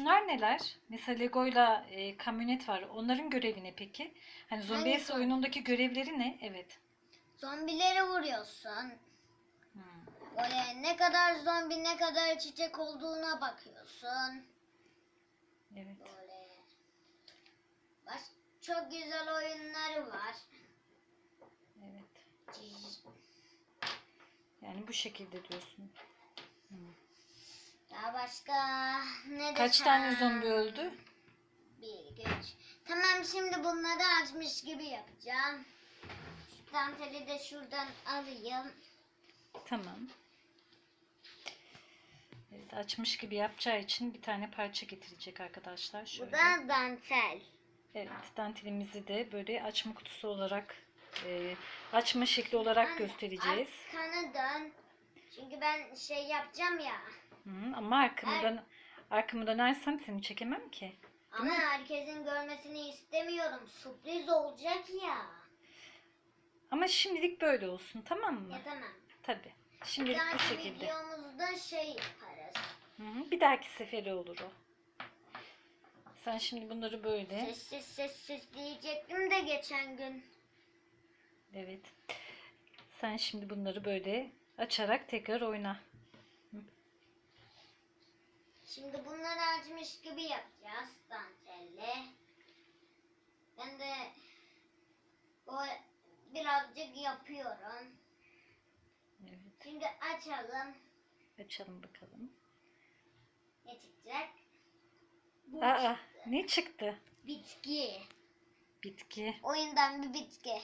şunlar neler? Mesela Lego'yla e, kamyonet var. Onların görevi ne peki? Hani Zombies Hangisi? oyunundaki görevleri ne? Evet. Zombileri vuruyorsun. Hmm. Böyle ne kadar zombi ne kadar çiçek olduğuna bakıyorsun. Evet. Böyle. Baş, çok güzel oyunları var. Evet. Yani bu şekilde diyorsun. Daha başka ne Kaç desem? tane zombi öldü? Bir, iki, üç. Tamam şimdi bunları açmış gibi yapacağım. Şu danteli de şuradan alayım. Tamam. Evet, açmış gibi yapacağı için bir tane parça getirecek arkadaşlar. Bu Şöyle. da dantel. Evet, dantelimizi de böyle açma kutusu olarak, e, açma şekli olarak göstereceğiz. Arkanı dön. Çünkü ben şey yapacağım ya. Hı, ama arkamı, dön, arkamı dönersem seni çekemem ki. Ama herkesin görmesini istemiyorum. Sürpriz olacak ya. Ama şimdilik böyle olsun tamam mı? Ya tamam. Tabii. Şimdilik bu şekilde. videomuzda şey yaparız. Hı hı, Bir dahaki sefere olur o. Sen şimdi bunları böyle. Sessiz sessiz diyecektim de geçen gün. Evet. Sen şimdi bunları böyle açarak tekrar oyna. Şimdi bunları açmış gibi yapacağız dantelle. Ben de o birazcık yapıyorum. Evet. Şimdi açalım. Açalım bakalım. Ne çıkacak? Bu Aa, çıktı. ne çıktı? Bitki. Bitki. Oyundan bir bitki.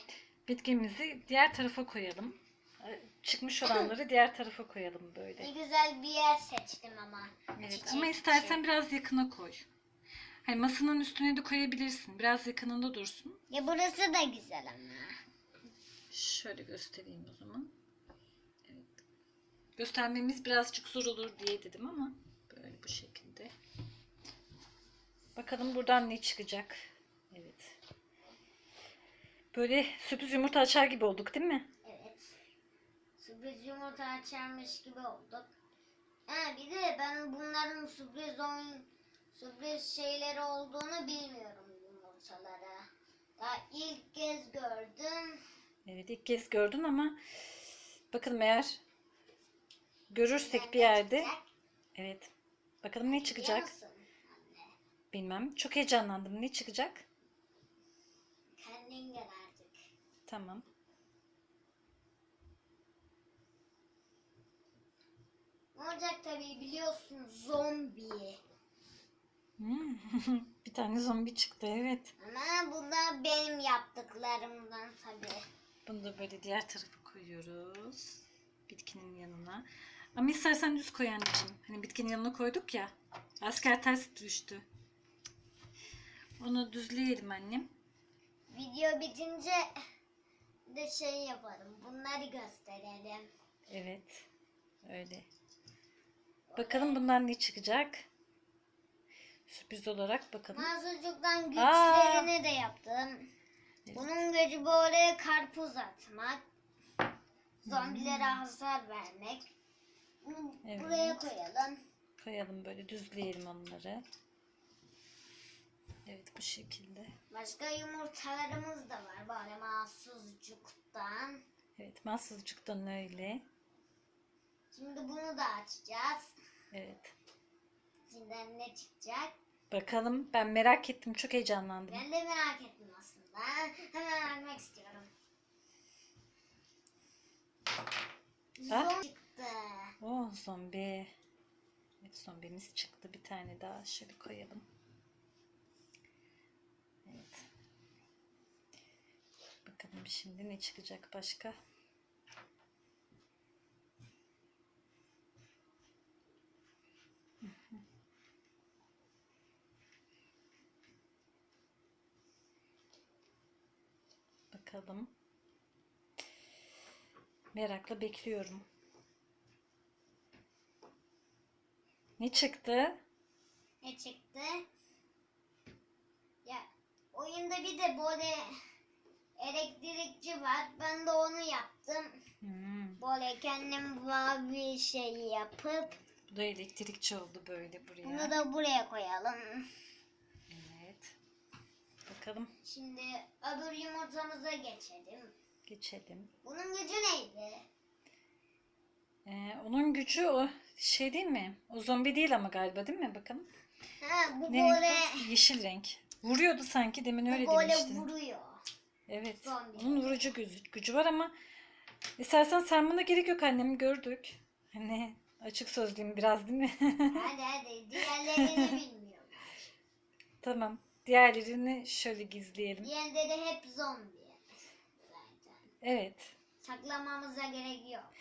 Bitkimizi diğer tarafa koyalım. Çıkmış olanları diğer tarafa koyalım Ne böyle. güzel bir yer seçtim ama. Evet. Çiçek Ama istersen biraz yakına koy. Hani masanın üstüne de koyabilirsin. Biraz yakınında dursun. Ya burası da güzel ama. Şöyle göstereyim o zaman. Evet. Göstermemiz birazcık zor olur diye dedim ama böyle bu şekilde. Bakalım buradan ne çıkacak. Evet. Böyle sürpriz yumurta açar gibi olduk değil mi? Sürpriz yumurta açarmış gibi olduk. Ha bir de ben bunların sürpriz oyun sürpriz şeyleri olduğunu bilmiyorum yumurtalara. Daha ilk kez gördüm. Evet ilk kez gördün ama bakalım eğer görürsek bir yerde. çıkacak? Evet. Bakalım ne çıkacak? musun? Bilmem. Çok heyecanlandım. Ne çıkacak? Kendin gel artık. Tamam. Olacak tabii biliyorsun zombi. Hmm. bir tane zombi çıktı evet. Ama bunlar benim yaptıklarımdan tabii. Bunu da böyle diğer tarafa koyuyoruz. Bitkinin yanına. Ama istersen düz koy anneciğim. Hani bitkinin yanına koyduk ya. Asker ters düştü. Onu düzleyelim annem. Video bitince de şey yaparım. Bunları gösterelim. Evet. Öyle. Bakalım bundan ne çıkacak? Sürpriz olarak bakalım. Mağazacıktan Aa! güçlerini de yaptım. Evet. Bunun gücü böyle karpuz atmak. Zombilere hasar vermek. Evet. buraya koyalım. Koyalım böyle düzleyelim onları. Evet bu şekilde. Başka yumurtalarımız da var. Böyle mahsuzcuktan. Evet mahsızcıktan öyle. Şimdi bunu da açacağız. Evet. İçinden ne çıkacak? Bakalım ben merak ettim çok heyecanlandım. Ben de merak ettim aslında. Hemen açmak istiyorum. Ha? Zombi çıktı. Oh zombi. Evet zombimiz çıktı bir tane daha. Şöyle koyalım. Evet. Bakalım şimdi ne çıkacak başka. Bakalım. Merakla bekliyorum. Ne çıktı? Ne çıktı? Ya oyunda bir de böyle elektrikçi var. Ben de onu yaptım. Hmm, Böyle kendim var bir şey yapıp bu da elektrikçi oldu böyle buraya. bunu da buraya koyalım. Bakalım Şimdi öbür yumurtamıza geçelim. geçelim. Bunun gücü neydi? Ee, onun gücü o şey değil mi? O zombi değil ama galiba değil mi? Bakalım. Ha bu Ne böyle? Yeşil renk. Vuruyordu sanki demin öyle bu böyle demiştin. vuruyor. Evet. Zombi. Onun vurucu gücü, gücü var ama istersen sarmana gerek yok annem gördük. Hani açık sözlüyüm biraz değil mi? hadi hadi diğerlerini bilmiyorlar. tamam. Diğerlerini şöyle gizleyelim. Diğerleri hep zombi. Zaten. Evet. Saklamamıza gerek yok.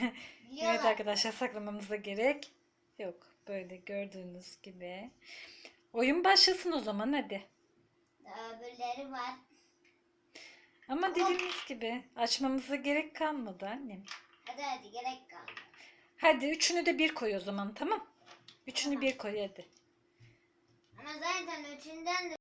Evet arkadaşlar saklamamıza gerek yok. Böyle gördüğünüz gibi. Oyun başlasın o zaman hadi. Daha öbürleri var. Ama dediğimiz gibi açmamıza gerek kalmadı annem. Hadi hadi gerek kalmadı. Hadi üçünü de bir koy o zaman tamam. Üçünü bir koy hadi. Ama zaten üçünden de